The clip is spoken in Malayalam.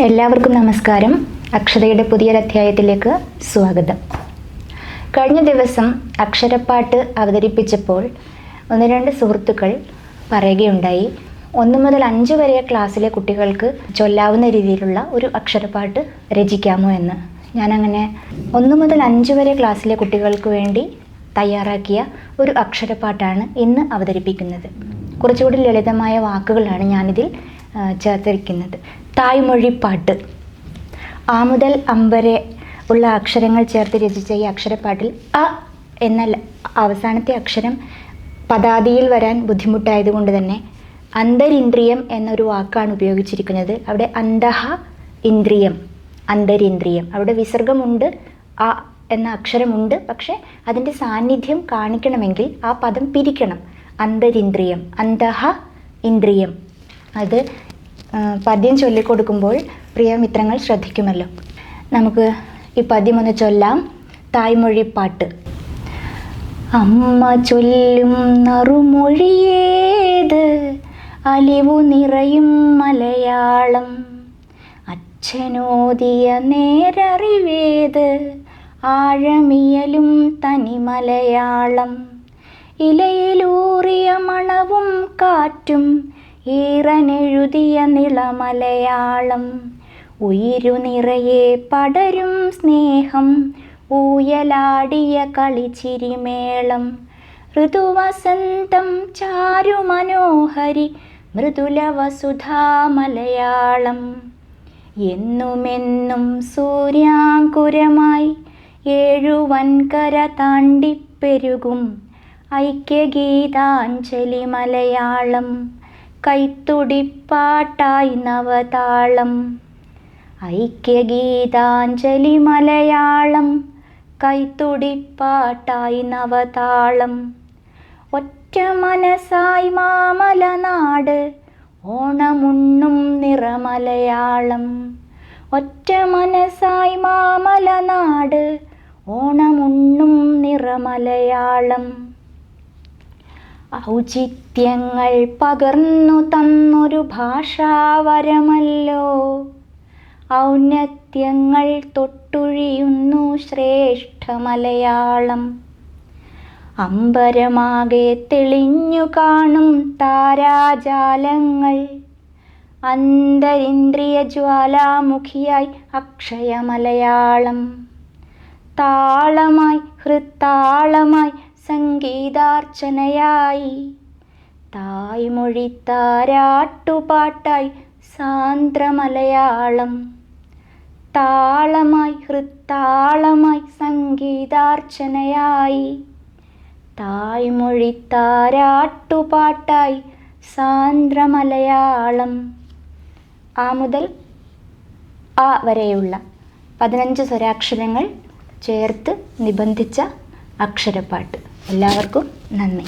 എല്ലാവർക്കും നമസ്കാരം. അക്ഷരയുടെ പുതിയൊരധ്യായത്തിലേക്ക് സ്വാഗതം. കഴിഞ്ഞ ദിവസം അക്ഷരപ്പാട്ട് അവതരിപ്പിച്ചപ്പോൾ ഒന്ന് രണ്ട് സുഹൃത്തുക്കൾ പറയുകയുണ്ടായി ഒന്ന് മുതൽ അഞ്ച് വരെ ക്ലാസ്സിലെ കുട്ടികൾക്ക് ചൊല്ലാവുന്ന രീതിയിലുള്ള ഒരു അക്ഷരപ്പാട്ട് രചിക്കാമോ എന്ന്. ഞാനങ്ങനെ ഒന്ന് മുതൽ അഞ്ച് വരെ ക്ലാസ്സിലെ കുട്ടികൾക്ക് വേണ്ടി തയ്യാറാക്കിയ ഒരു അക്ഷരപ്പാട്ടാണ് ഇന്ന് അവതരിപ്പിക്കുന്നത്. കുറച്ചുകൂടി ലളിതമായ വാക്കുകളാണ് ഞാനിതിൽ ആ, ചേർത്തിരിക്കുന്നത് തായ്മൊഴിപ്പാട്ട്. ആ മുതൽ അമ്പരെ ഉള്ള അക്ഷരങ്ങൾ ചേർത്ത് രചിച്ച ഈ അക്ഷരപ്പാട്ടിൽ അ എന്ന അവസാനത്തെ അക്ഷരം പദാതിയിൽ വരാൻ ബുദ്ധിമുട്ടായതുകൊണ്ട് തന്നെ അന്തരിന്ദ്രിയം എന്നൊരു വാക്കാണ് ഉപയോഗിച്ചിരിക്കുന്നത്. അവിടെ അന്തഹ ഇന്ദ്രിയം അന്തരിന്ദ്രിയം. അവിടെ വിസർഗമുണ്ട് അ എന്ന അക്ഷരമുണ്ട്. പക്ഷേ അതിന്റെ സാന്നിധ്യം കാണിക്കണമെങ്കിൽ ആ പദം പിരിക്കണം. അന്തരിന്ദ്രിയം അന്തഹ ഇന്ദ്രിയം. അത് പദ്യം ചൊല്ലിക്കൊടുക്കുമ്പോൾ പ്രിയ മിത്രങ്ങൾ ശ്രദ്ധിക്കുമല്ലോ. നമുക്ക് ഈ പദ്യം ഒന്ന് ചൊല്ലാം. തായ്മൊഴി പാട്ട്. അമ്മ ചൊല്ലും നറുമൊഴിയേത് അലിവു നിറയും മലയാളം. അച്ഛനോദിയ നേരറിവേത് ആഴമിയലും തനി മലയാളം. ഇലയിലൂറിയ മണവും കാറ്റും ഈറനെഴുതിയ നിളമലയാളം. ഉയിരു നിറയെ പടരും സ്നേഹം. ഊയലാടിയ കളിച്ചിരിമേളം. ഋതുവസന്തം ചാരു മനോഹരി മൃദുല വസുധാ മലയാളം എന്നുമെന്നും സൂര്യാങ്കുരമായി ഏഴു വൻകര താണ്ടിപ്പെരുകും. ഐക്യഗീതാഞ്ജലി മലയാളം കൈത്തുടിപ്പാട്ടായി നവതാളം. ഐക്യഗീതാഞ്ജലി മലയാളം കൈത്തുടിപ്പാട്ടായി നവതാളം. ഒറ്റ മനസ്സായി മാമലനാട് ഓണമുണ്ണും നിറമലയാളം. ഒറ്റ മനസ്സായി മാമലനാട് ഓണമുണ്ണും നിറമലയാളം. ഔചിത്യങ്ങൾ പകർന്നു തന്നൊരു ഭാഷാവരമല്ലോ. ഔന്നത്യങ്ങൾ തൊട്ടുഴിയുന്നു ശ്രേഷ്ഠ മലയാളം. അമ്പരമാകെ തെളിഞ്ഞു കാണും താരാജാലങ്ങൾ. അന്തരിന്ദ്രിയ ജ്വാലാമുഖിയായി അക്ഷയ മലയാളം. താളമായി ഹൃത്താളമായി സംഗീതാർച്ചനയായി. തായ്മൊഴി താരാട്ടുപാട്ടായി സാന്ദ്ര മലയാളം താളമായി ഹൃത്താളമായി സംഗീതാർച്ചനയായി. തായ്മൊഴി താരാട്ടുപാട്ടായി സാന്ദ്ര മലയാളം ആ മുതൽ ആ വരെയുള്ള പതിനഞ്ച് സ്വരാക്ഷരങ്ങൾ ചേർത്ത് നിബന്ധിച്ച അക്ഷരപ്പാട്ട്. എല്ലാവർക്കും നന്ദി.